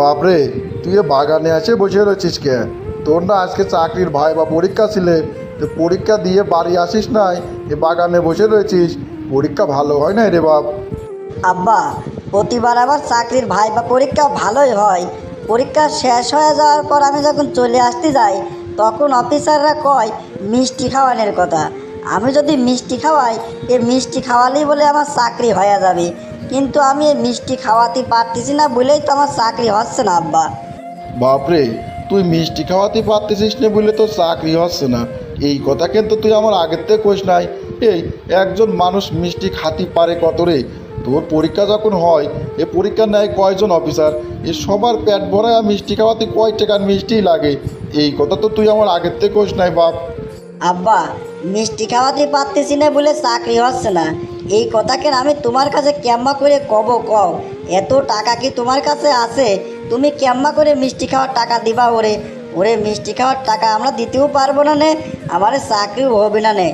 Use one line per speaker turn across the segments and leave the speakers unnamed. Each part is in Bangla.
বাপরে, তুই বাগানে আছে বসে রয়েছিস কে? তোর না আজকে চাকরির ভাই বা পরীক্ষা ছিলে, তো পরীক্ষা দিয়ে বাড়ি আসিস নাই, এ বাগানে বসে রয়েছিস, পরীক্ষা ভালো হয় না রে বাপ?
আব্বা, প্রতিবার আবার চাকরির ভাই বা পরীক্ষা ভালোই হয়। পরীক্ষা শেষ হয়ে যাওয়ার পর আমি যখন চলে আসতে যাই, তখন অফিসাররা কয়, মিষ্টি খাওয়ানোর কথা। আমি যদি মিষ্টি খাওয়াই, এ মিষ্টি খাওয়ালেই বলে আমার চাকরি হয়ে যাবে। কিন্তু আমি এই মিষ্টি খাওয়াতে পারতেছি না বলেই তো আমার চাকরি হচ্ছে না আব্বা।
বাপরে তুই মিষ্টি খাওয়াতে পারতেছিস না বলে তো চাকরি হচ্ছে না। এই কথা কিন্তু তুই আমার আগের থেকে কোষ নাই। এই একজন মানুষ মিষ্টি খাতি পারে কত রে? তোর পরীক্ষা যখন হয় এ পরীক্ষা নেয় কয়জন অফিসার? এ সবার পেট ভরায় মিষ্টি খাওয়াতে কয় টাকার মিষ্টি লাগে? এই কথা তো তুই আমার আগের থেকে কোষ নাই বাপ।
আব্বা মিষ্টি খাওয়াতে পারতেছি না বলে চাকরি হচ্ছে না। এই কথাকে আমি তোমার কাছে কেম্মা করে কব, কও। এত টাকা কি তোমার কাছে আছে? তুমি কেম্মা করে মিষ্টি খাওয়ার টাকা দিবা ওরে। ওরে, মিষ্টি খাওয়ার টাকা আমরা দিতেও পারব না নে। আমার চাকরিও হবে না নে।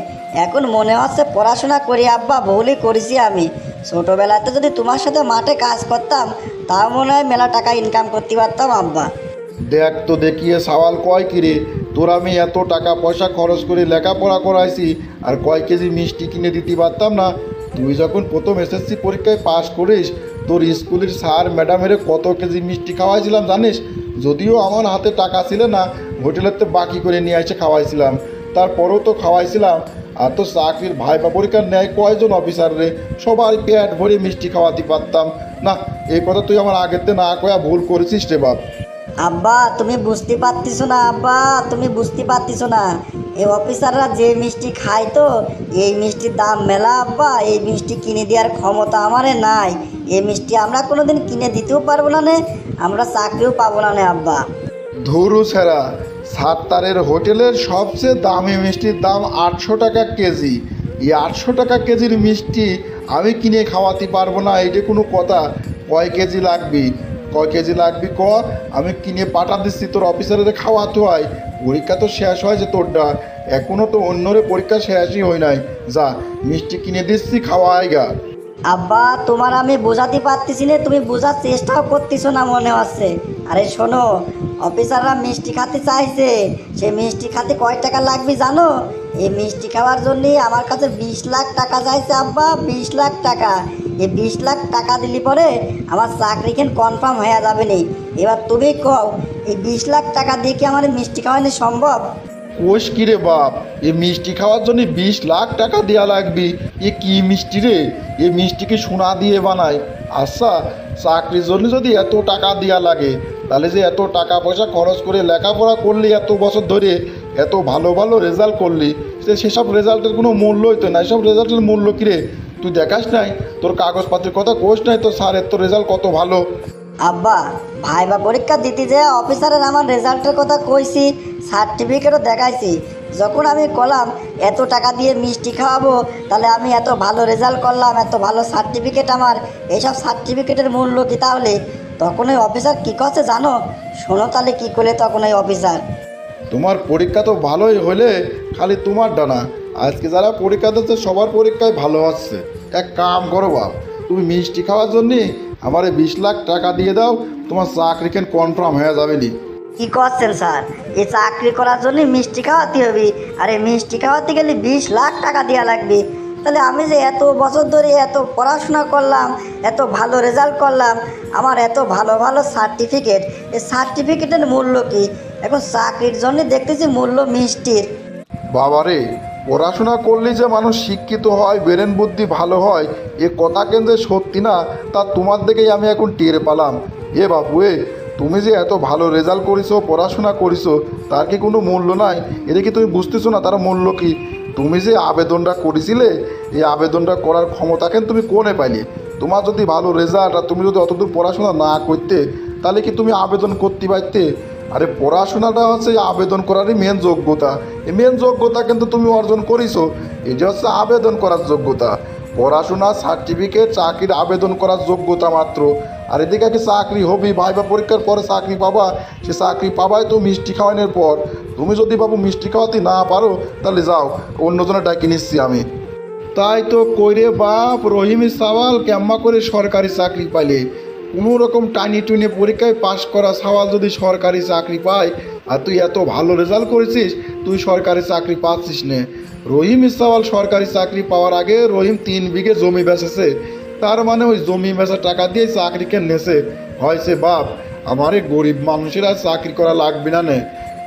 এখন মনে হচ্ছে পড়াশোনা করি, আব্বা ভুলই করেছি আমি। ছোটোবেলাতে যদি তোমার সাথে মাঠে কাজ করতাম, তাও মনে হয় মেলা টাকা ইনকাম করতে পারতাম, আব্বা।
দেখ তো দেখিয়ে সওয়াল কয় কিরে তোর আমি এত টাকা পয়সা খরচ করে লেখাপড়া করাইছি, আর কয় কেজি মিষ্টি কিনে দিতে পারতাম না? তুই যখন প্রথম এসএসসি পরীক্ষায় পাশ করিস, তোর স্কুলের স্যার ম্যাডামের কত কেজি মিষ্টি খাওয়াইছিলাম জানিস? যদিও আমার হাতে টাকা ছিল না, হোটেলের তো বাকি করে নিয়ে এসে খাওয়াইছিলাম। তারপরেও তো খাওয়াইছিলাম। আর তো চাকরির ভাই বা পরীক্ষার ন্যায় কয়জন অফিসার রে? সবাই পেট ভরে মিষ্টি খাওয়াতে পারতাম। না, এই কথা তুই আমার আগের থেকে না কয়া ভুল করেছিস রে বাপ।
আব্বা, তুমি বুঝতে পারতিস না, আব্বা, তুমি বুঝতে পারতিস না। এই অফিসাররা যে মিষ্টি খায় তো, এই মিষ্টির দাম মেলা, আব্বা। এই মিষ্টি কিনে দেওয়ার ক্ষমতা আমারে নাই। এই মিষ্টি আমরা কোনো দিন কিনে দিতেও পারব না নে, আমরা চাকরিও পাবো না নে, আব্বা।
ধুরু সেরা সাত্তারের হোটেলের সবচেয়ে দামি মিষ্টির দাম আটশো টাকা কেজি। এই আটশো টাকা কেজির মিষ্টি আমি কিনে খাওয়াতে পারব না, এইটা কোনো কথা। কয় কেজি লাগবে? কয় কেজি লাগবে? ক, আমি কিনে পাঠা দিচ্ছি, তোর অফিসারের খাওয়াতে হয়। পরীক্ষা তো শেষ হয়েছে তোরটা। এখনও তো অন্যরে পরীক্ষা শেষই হয় নাই। যা, মিষ্টি কিনে দিচ্ছি, খাওয়াই গা।
আব্বা, তোমার আমি বোঝাতে পারতেছি না, তুমি বোঝার চেষ্টাও করতেছো না মনে হচ্ছে। আরে শোনো, অফিসাররা মিষ্টি খাতে চাইছে। সে মিষ্টি খাতে কয় টাকা লাগবে জানো? এই মিষ্টি খাওয়ার জন্যই আমার কাছে বিশ লাখ টাকা চাইছে আব্বা, বিশ লাখ টাকা। এই বিশ লাখ টাকা দিলে পরে আমার চাকরিখান কনফার্ম হয়ে যাবে নি। এবার তুমি কও, এই বিশ লাখ টাকা দিয়ে কি আমার মিষ্টি খাওয়ানো সম্ভব?
কোষ কি রে বাপ? এ মিষ্টি খাওয়ার জন্য বিশ লাখ টাকা দেয়া লাগবে। এ কি মিষ্টি রে? এ মিষ্টিকে সোনা দিয়ে বানায়। আচ্ছা চাকরির জন্য যদি এত টাকা দেওয়া লাগে, তাহলে যে এত টাকা পয়সা খরচ করে লেখাপড়া করলি এত বছর ধরে, এত ভালো ভালো রেজাল্ট করলি, সে সেসব রেজাল্টের কোনো মূল্যই তো না সব রেজাল্টের মূল্য কী রে তুই দেখাস নাই? তোর কাগজপত্রের কথা কোষ নাই? তো স্যারের তোর রেজাল্ট কত ভালো?
আব্বা, ভাইবা পরীক্ষা দিতে যে অফিসারের আমার রেজাল্টের কথা কইছি, সার্টিফিকেটও দেখাইছি। যখন আমি কলাম, এত টাকা দিয়ে মিষ্টি খাওয়াবো, তাহলে আমি এত ভালো রেজাল্ট করলাম, এত ভালো সার্টিফিকেট আমার এইসব সার্টিফিকেটের মূল্য কি তাহলে? তখন ওই অফিসার কী করছে জানো? শোনো তাহলে কী করলে তখন ওই অফিসার।
তোমার পরীক্ষা তো ভালোই হলে খালি তোমার ডানা। আজকে যারা পরীক্ষা দিচ্ছে, সবার পরীক্ষায় ভালো হচ্ছে এক কাম করো বাপ, তুমি মিষ্টি খাওয়ার জন্যে আমারে বিশ লাখ টাকা দিয়ে দাও তোমার চাকরিখান কনফার্ম হয়ে যাবে নি?
কি করছেন স্যার? এই চাকরি করার জন্য মিষ্টি খাওয়াতে হবে। আর এই মিষ্টি খাওয়াতে গেলে বিশ লাখ টাকা দেওয়া লাগবে। তাহলে আমি যে এত বছর ধরে এত পড়াশোনা করলাম এত ভালো রেজাল্ট করলাম আমার এত ভালো ভালো সার্টিফিকেট এই সার্টিফিকেটের মূল্য কি? এখন চাকরির জন্য দেখতেছি মূল্য মিষ্টির।
বাবারে পড়াশোনা করলে যে মানুষ শিক্ষিত হয়, ব্রেন বুদ্ধি ভালো হয়, এ কথা কেন যে সত্যি না, তা তোমার দিকেই আমি এখন টের পেলাম। এ বাবু, এ, তুমি যে এত ভালো রেজাল্ট করিছো, পড়াশোনা করিছো, তার কি কোনো মূল্য নাই? এটা কি তুমি বুঝতেছো না তার মূল্য কি? তুমি যে আবেদনটা করেছিলে, এই আবেদনটা করার ক্ষমতা কেন তুমি কোনে পাইলে? তোমার যদি ভালো রেজাল্ট আর তুমি যদি অতদূর পড়াশোনা না করতে, তাহলে কি তুমি আবেদন করতে পারতে? আরে পড়াশোনাটা হচ্ছে আবেদন করারই মেন যোগ্যতা। এই মেন যোগ্যতা কিন্তু তুমি অর্জন করিছো। এটা হচ্ছে আবেদন করার যোগ্যতা। পড়াশোনা সার্টিফিকেট চাকরির আবেদন করার যোগ্যতা মাত্র। আর এদিকে কি চাকরি হবি? ভাইবা পরীক্ষার পরে চাকরি পাবা? সে চাকরি পাবাই তো মিষ্টি খাওয়ানোর পর। তুমি যদি বাবু মিষ্টি খাওয়াতে না পারো, তাহলে যাও অন্যজনে ডাকি নিচ্ছি আমি। তাই তো কইরে বাপ রহিমি সাওয়াল কেম্মা করে সরকারি চাকরি পাইলে। কোনো রকম টানি টুনি পরীক্ষায় পাশ করা সওয়াল যদি সরকারি চাকরি পায়, আর তুই এত ভালো রেজাল্ট করেছিস, তুই সরকারি চাকরি পাচ্ছিস নে। রহিম ইসাওয়াল সরকারি চাকরি পাওয়ার আগে রহিম তিন বিঘে জমি বেচেছে। তার মানে ওই জমি বেচা টাকা দিয়ে চাকরিকে নেছে? হয়েছে বাপ, আমার এই গরিব মানুষেরা চাকরি করা লাগবে না নে।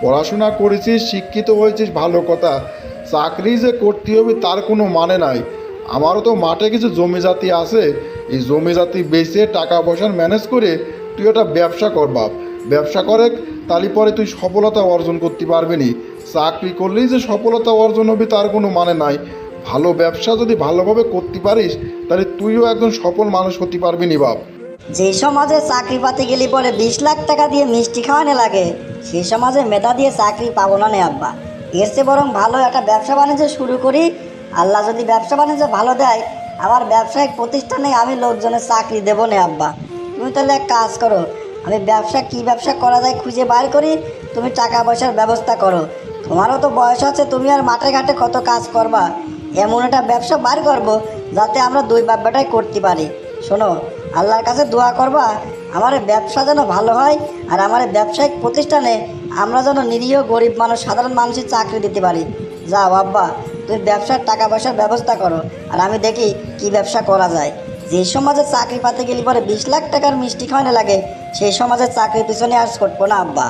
পড়াশোনা করেছিস, শিক্ষিত হয়েছিস, ভালো কথা। চাকরি যে করতে হবে তার কোনো মানে নাই। আমারও তো মাঠে কিছু জমি জাতি আছে। এই জমি জাতি বেচে টাকা পয়সা ম্যানেজ করে তুই একটা ব্যবসা কর বাপ। ব্যবসা করে তাহলে পরে তুই সফলতা অর্জন করতে পারবি নি। চাকরি করলেই যে সফলতা অর্জন হবে তার কোনো মানে নাই। ভালো ব্যবসা যদি ভালোভাবে করতে পারিস, তাহলে তুইও একজন সফল মানুষ হতে পারবি নি বাপ।
যে সমাজে চাকরি পাতে গেলে পরে বিশ লাখ টাকা দিয়ে মিষ্টি খাওয়ানো লাগে সেই সমাজে মেধা দিয়ে চাকরি পাবো না নে আব্বা। চেয়ে বরং ভালো একটা ব্যবসা বাণিজ্য শুরু করি আল্লাহ যদি ব্যবসা বাণিজ্য ভালো দেয় আমার ব্যবসায়িক প্রতিষ্ঠানে আমি লোকজনের চাকরি দেবো না আব্বা। তুমি তাহলে এক কাজ করো, আমি ব্যবসা কি ব্যবসা করা যায় খুঁজে বার করি, তুমি টাকা পয়সার ব্যবস্থা করো। তোমারও তো বয়স আছে, তুমি আর মাঠে ঘাটে কত কাজ করবা? এমন একটা ব্যবসা বার করব, যাতে আমরা দুই ব্যাপারটাই করতে পারি। শোনো, আল্লাহর কাছে দোয়া করবা, আমার ব্যবসা যেন ভালো হয়, আর আমার ব্যবসায়িক প্রতিষ্ঠানে আমরা যেন নিরীহ গরিব মানুষ, সাধারণ মানুষের চাকরি দিতে পারি। যাও আব্বা তুমি ব্যবসার টাকা পয়সার ব্যবস্থা করো। আর আমি দেখি কি ব্যবসা করা যায়। যে সমাজে চাকরি পাতে গেলে পরে বিশ লাখ টাকার মিষ্টি খাওয়ানো লাগে, সেই সমাজে চাকরির পিছনে আর করব না, আব্বা।